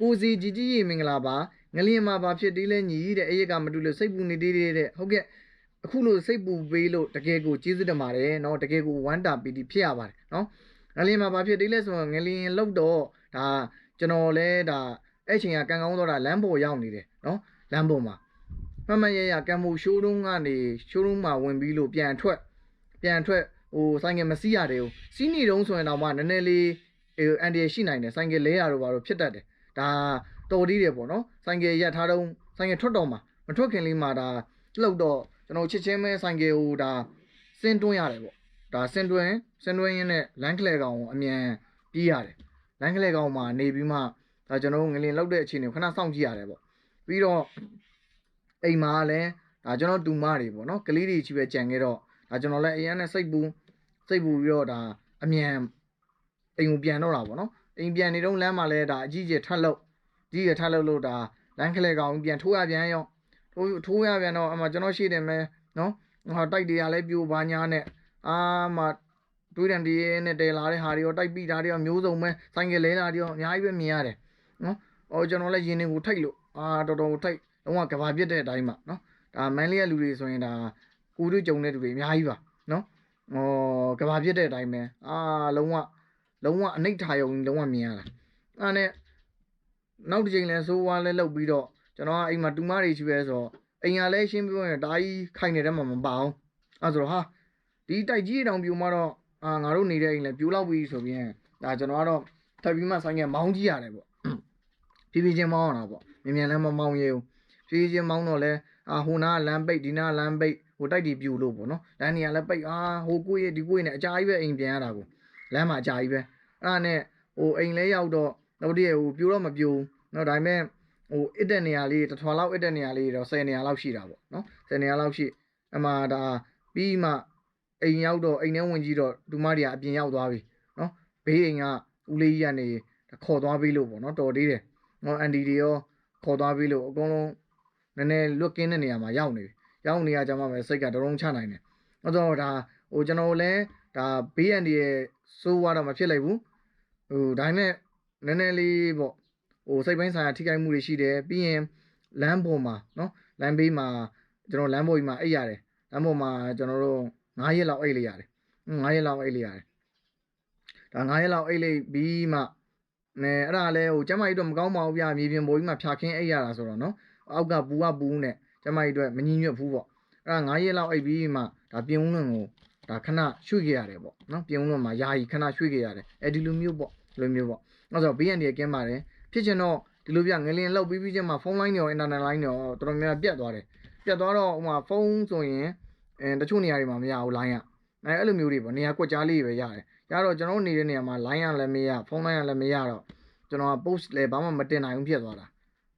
ကိုစီကြီးကြီးရေမင်္ဂလာပါငလျင်မှာဘာဖြစ်သေးလဲညီတဲ့အဲ့ရကမတူလို့စိတ်ပူနေသေးတယ်တဲ့ဟုတ်ကဲ့အခုလို့စိတ်ပူပေးလို့တကယ်ကိုကျေးဇူးတင်ပါတယ်เนาะတကယ်ကိုဝမ်းတာပီတိဖြစ်ရပါတယ်เนาะငလျင်မှာဘာဖြစ်သေးလဲဆိုတော့ငလျင်လောက်တော့ဒါကျွန်တော်လဲဒါအဲ့ချိန်ကကံကောင်းတော့တာလမ်းပေါ်ရောက်နေတယ်เนาะလမ်းပေါ်မှာမမရရကံမိုရှိုးရုံးကနေရှိုးရုံးမှာဝင်ပြီးလို့ပြန်ထွက်ပြန်ထွက်ဟိုဆိုင်ကယ်မစီးရတယ်ဟိုစီးနေတုံးဆိုရင်တော့မှနည်းနည်းလေးဟိုအန်ဒီရရှိနိုင်တယ်ဆိုင်ကယ်လဲရတော့ဘာလို့ဖြစ်တတ်တယ် ဒါတော်သေးတယ်ပေါ့နော်ဆိုင်ကယ်ရက်ထားတော့ဆိုင်ကယ်ထွက်တော့မှာမထွက်ခင်လေးမှာဒါလှုပ်တော့ကျွန်တော်ချစ်ချင်းပဲဆိုင်ကယ်ဟိုဒါစင်းတွန်းရတယ်ပေါ့ဒါစင်းတွန်းစင်းတွန်းရင်းနဲ့လမ်းကလေးကောင်ကိုအမြန်ပြေးရတယ်လမ်းကလေးကောင်မှာနေပြီးမှဒါကျွန်တော်ငလင်လောက်တဲ့အခြေအနေကိုခဏစောင့်ကြည့်ရတယ်ပေါ့ပြီးတော့အိမ်မှာလည်းဒါကျွန်တော်တူမတွေပေါ့နော်ကလေးတွေကြီးပဲကြံခဲ့တော့ဒါကျွန်တော်လည်းအရင်နဲ့စိတ်ပူစိတ်ပူပြီးတော့ဒါအမြန်အိမ်ကိုပြန်တော့တာပေါ့နော် အိမ်ပြန်နေတော့လမ်းမှာလည်းဒါအကြီးကြီးထပ်လို့ကြီးကြီးထပ်လို့လို့ဒါလမ်းကလေးကောင်ပြန်ထိုးရပြန်ရောထိုးထိုးရပြန်တော့အမှကျွန်တော်ရှိတယ်မဲနော်ဟောတိုက်တွေကလည်းပြိုပါညာနဲ့အာမတွေးတန်ဒီနဲ့တဲလာတဲ့ဟာတွေရောတိုက်ပိတာတွေရောမျိုးစုံပဲဆိုင်ကလဲတာတွေရောအများကြီးပဲမြင်ရတယ်နော်ဟောကျွန်တော်လည်းရင်းနေကိုထိုက်လို့အာတော်တော်ထိုက်လုံးဝကဘာပြစ်တဲ့အတိုင်းပါနော်ဒါမန်းလေးရလူတွေဆိုရင်ဒါကိုတို့ကြုံတဲ့လူတွေအများကြီးပါနော်ဟောကဘာပြစ်တဲ့အတိုင်းပဲအာလုံးဝ လုံးဝအနိဋ္ဌာယုံလုံးဝမြင်ရတာအဲ့နဲ့နောက်တစ်ချိန်လဲဆိုးဝါးလဲလောက်ပြီးတော့ကျွန်တော်ကအိမ်မှာတူမတွေရှိပဲဆိုတော့အိမ်ကလည်းရှင်းပြောရင်ဒါကြီးခိုင်နေတဲ့မှာမပါအောင်အဲ့ဆိုတော့ဟာဒီတိုက်ကြီးတောင်ပြိုမှတော့အာငါတို့နေတဲ့အိမ်လဲပြိုလောက်ပြီဆိုပြီးဒါကျွန်တော်ကတော့ထပ်ပြီးမှဆိုင်ကမောင်းကြည့်ရတယ်ပေါ့ဖြည်းဖြည်းချင်းမောင်းအောင်ပေါ့မြန်မြန်လည်းမမောင်းရဘူးဖြည်းဖြည်းချင်းမောင်းတော့လဲအာဟိုနာကလမ်းပိတ်ဒီနာကလမ်းပိတ်ဟိုတိုက်တီပြိုလို့ပေါ့နော်လမ်းနေရာလည်းပိတ်အာဟိုကိုရဒီကိုရနဲ့အကြာကြီးပဲအိမ်ပြန်ရတာကို လမ်းမှာအကြာကြီးပဲအဲ့ဒါနဲ့ဟိုအိမ်လဲရောက်တော့တော့တည်းဟိုပြိုတော့မပြိုဘူးနော်ဒါပေမဲ့ဟိုအစ်တဲ့နေရာလေးတစ်ထွာလောက်အစ်တဲ့နေရာလေးတော့10နေရာလောက်ရှိတာပေါ့နော်10နေရာလောက်ရှိအမှဒါပြီးမှအိမ်ရောက်တော့အိမ်ထဲဝင်ကြည့်တော့ဒူမတွေကအပြင်ရောက်သွားပြီနော်ဘေးအိမ်ကဦးလေးကြီးကနေခေါ်သွားပြီလို့ပေါ့နော်တော်သေးတယ်နော်အန်ဒီတွေရောခေါ်သွားပြီလို့အကုန်လုံးနည်းနည်းလွတ်ကင်းတဲ့နေရာမှာရောက်နေပြီရောက်နေရကြမှာပဲစိတ်ကတရုံချနိုင်တယ်အဲ့တော့ဒါဟိုကျွန်တော်လည်း ဒါဘေးအန်ဒီရဲ့စိုးွားတော့မဖြစ်လိုက်ဘူးဟိုဒါပေမဲ့နည်းနည်းလေးပေါ့ဟိုစိတ်ပိုင်းဆိုင်ရာထိခိုက်မှုတွေရှိတယ်ပြီးရင်လမ်းပေါ်မှာနော်လမ်းဘေးမှာကျွန်တော်လမ်းပေါ်ကြီးမှာအိပ်ရတယ်လမ်းပေါ်မှာကျွန်တော်တို့9ရက်လောက်အိပ်လိုက်ရတယ်9ရက်လောက်အိပ်လိုက်ရတယ်ဒါ9ရက်လောက်အိပ်လိုက်ပြီးမှနဲအဲ့ဒါလည်းဟိုကျမကြီးတော့မကောင်းပါဘူးဗျာမြေပြင်ပေါ်ကြီးမှာဖြာခင်းအိပ်ရတာဆိုတော့နော်အောက်ကပူကပူနဲ့ကျမကြီးတော့မငြင်းညွတ်ဘူးပေါ့အဲ့ဒါ9ရက်လောက်အိပ်ပြီးမှဒါပြင်ဦးလွန်ကို ဒါခဏရွှေ့ခဲ့ရတယ်ပေါ့နော်ပြင်ဦးလွန်မှာယာယီခဏရွှေ့ခဲ့ရတယ်အဲဒီလိုမျိုးပေါ့ဒီလိုမျိုးပေါ့အဲ့ဆိုဘေးရန်တွေကင်းပါတယ်ဖြစ်ချင်တော့ဒီလိုပြငလင်လောက်ပြီးပြီးချင်းမှာဖုန်းလိုင်းတွေရောအင်တာနက်လိုင်းတွေရောတော်တော်များများပြတ်သွားတယ်ပြတ်သွားတော့ဟိုမှာဖုန်းဆိုရင်အဲတချို့နေရာတွေမှာမရဘူးလိုင်းကအဲအဲ့လိုမျိုးတွေပေါ့နေရာကွက်ကြားလေးပဲရတယ်ရတော့ကျွန်တော်နေတဲ့နေရာမှာလိုင်းရလည်းမရဖုန်းလိုင်းရလည်းမရတော့ကျွန်တော်က post လည်းဘာမှမတင်နိုင်ဘူးဖြစ်သွားတာ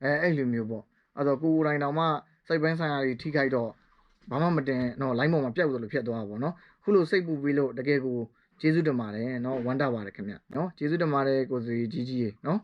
အဲအဲ့လိုမျိုးပေါ့အဲ့တော့ကိုယ်ကိုယ်တိုင်တောင်မှစိတ်ပိုင်းဆိုင်ရာတွေထိခိုက်တော့ဘာမှမတင်တော့ line ပေါ်မှာပြတ်လို့ဖြစ်သွားတာပေါ့နော် ခုလိုစိတ်ပူပြီးလို့တကယ်ကိုကျေးဇူးတင်ပါတယ်နော်ဝမ်းတာပါတယ်ခင်ဗျနော်ကျေးဇူးတင်ပါတယ်ကိုစီကြီးကြီးရေနော်